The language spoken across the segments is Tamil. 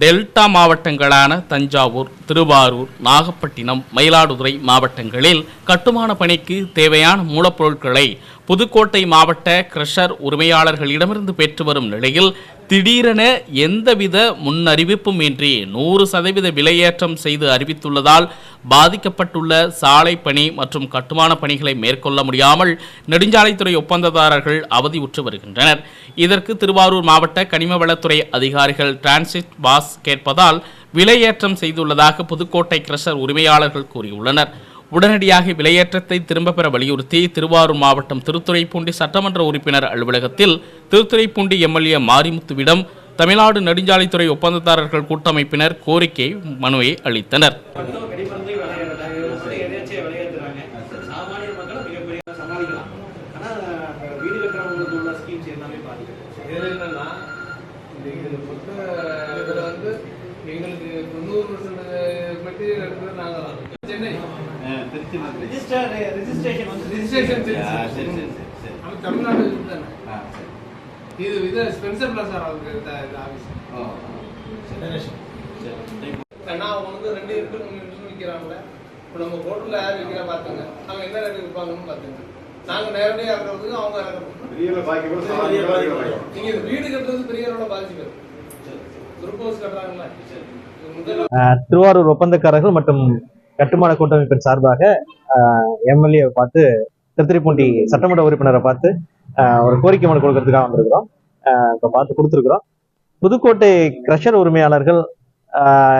டெல்டா மாவட்டங்களான தஞ்சாவூர் திருவாரூர் நாகப்பட்டினம் மயிலாடுதுறை மாவட்டங்களில் கட்டுமான பணிக்கு தேவையான மூலப்பொருட்களை புதுக்கோட்டை மாவட்ட கிரஷர் உரிமையாளர்களிடமிருந்து பெற்று வரும் நிலையில் திடீரென எந்தவித முன்னறிவிப்பும் இன்றி நூறு சதவீத விலையேற்றம் செய்து அறிவித்துள்ளதால் பாதிக்கப்பட்டுள்ள சாலை பணி மற்றும் கட்டுமான பணிகளை மேற்கொள்ள முடியாமல் நெடுஞ்சாலைத்துறை ஒப்பந்ததாரர்கள் அவதியுற்று வருகின்றனர். இதற்கு திருவாரூர் மாவட்ட கனிமவளத்துறை அதிகாரிகள் டிரான்சிட் பாஸ் கேட்பதால் விலையேற்றம் செய்துள்ளதாக புதுக்கோட்டை கிரஷர் உரிமையாளர்கள் கூறியுள்ளனர். உடனடியாக விலையேற்றத்தை திரும்ப பெற வலியுறுத்தி திருவாரூர் மாவட்டம் திருத்துறைப்பூண்டி சட்டமன்ற உறுப்பினர் அலுவலகத்தில் திருத்துறைப்பூண்டி எம்எல்ஏ மாரிமுத்துவிடம் தமிழ்நாடு நெடுஞ்சாலைத்துறை ஒப்பந்ததாரர்கள் கூட்டமைப்பினர் கோரிக்கை மனுவை அளித்தனர். எதேச்சியா விளையாடுறாங்க சாமானிய மக்களை மிகப்பெரிய சமாளிக்கலாம். ஆனா வீடு கட்டுறவங்களுக்கு உள்ள ஸ்கீம்ஸ் எல்லாமே பாதிக்கும் இதுல என்னன்னா இதுல மொத்த இதுல வந்து எங்களுக்கு தொண்ணூறு பர்சன்ட் மெட்டீரியல் எடுக்கிறது நாங்க தான். சென்னை. ரெஜிஸ்டர் ரெஜிஸ்ட்ரேஷன் வந்து ரெஜிஸ்ட்ரேஷன் சரி சரி சரி நம்ம தமிழ்நாடு தானே? இது இது ஸ்பென்சர் பிளாசா அவருக்கு ஆஃபீஸ் ஓ சரி சரி அவங்க வந்து ரெண்டு இருக்கு மூணு இருக்கு விற்கிறாங்களே இப்போ நம்ம ஹோட்டலில் யார் விற்கிறா பார்த்துங்க அவங்க என்ன ரேட்டு விற்பாங்கன்னு பார்த்துங்க நாங்கள் நேரடியாக இறக்குறதுக்கு அவங்க. நீங்கள் வீடு கட்டுறது பெரிய அளவில் பாதிப்பு குரூப் ஹவுஸ் கட்டுறாங்களா திருவாரூர் ஒப்பந்தக்காரர்கள் மற்றும் கட்டுமான கூட்டமைப்பின் சார்பாக எம்எல்ஏ பார்த்து திருத்திரிப்பூண்டி சட்டமன்ற உறுப்பினரை பார்த்து ஆஹ், ஒரு கோரிக்கை மனு கொடுக்கறதுக்காக வந்திருக்கிறோம். ஆஹ், இப்ப பார்த்து கொடுத்துருக்குறோம். புதுக்கோட்டை கிரஷர் உரிமையாளர்கள்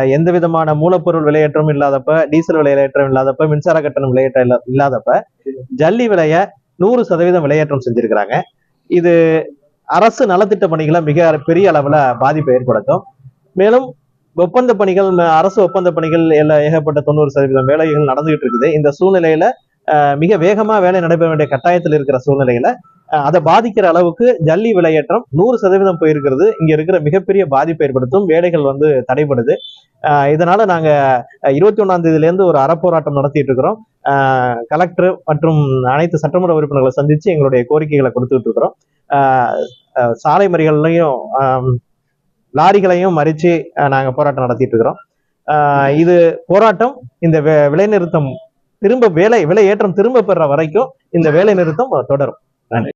எந்த விதமான மூலப்பொருள் விலையேற்றம் இல்லாதப்ப டீசல் விலையேற்றம் இல்லாதப்ப மின்சார கட்டணம் விலையேற்றம் இல்லா- இல்லாதப்ப ஜல்லி விலைய நூறு சதவீதம் விலையேற்றம் செஞ்சிருக்கிறாங்க. இது அரசு நலத்திட்ட பணிகளை மிக பெரிய அளவுல பாதிப்பை ஏற்படுத்தும். மேலும் ஒப்பந்த பணிகள் அரசு ஒப்பந்த பணிகள் எல்லாம் ஏகப்பட்ட தொண்ணூறு சதவீதம் வேலைகள் நடந்துகிட்டு இருக்குது. இந்த சூழ்நிலையில மிக வேகமா வேலை நடைபெற வேண்டிய கட்டாயத்தில் இருக்கிற சூழ்நிலையில அதை பாதிக்கிற அளவுக்கு ஜல்லி விலையேற்றம் நூறு சதவீதம் போயிருக்கிறது. இங்க இருக்கிற மிகப்பெரிய பாதிப்பை ஏற்படுத்தும். வேலைகள் வந்து தடைபடுது. இதனால நாங்க இருபத்தி ஒன்னாம் தேதியில இருந்து ஒரு அறப்போராட்டம் நடத்திட்டு இருக்கிறோம். கலெக்டர் மற்றும் அனைத்து சட்டமன்ற உறுப்பினர்களை சந்திச்சு எங்களுடைய கோரிக்கைகளை கொடுத்துட்டு இருக்கிறோம். சாலை மறிகள்லையும் லாரிகளையும் மறிச்சு நாங்க போராட்டம் நடத்திட்டு இருக்கிறோம். இது போராட்டம். இந்த விலைநிறுத்தம் விலை நிறுத்தம் திரும்ப வேலை விலை ஏற்றம் திரும்ப பெற வரைக்கும் இந்த வேலை நிறுத்தம் தொடரும். நன்றி.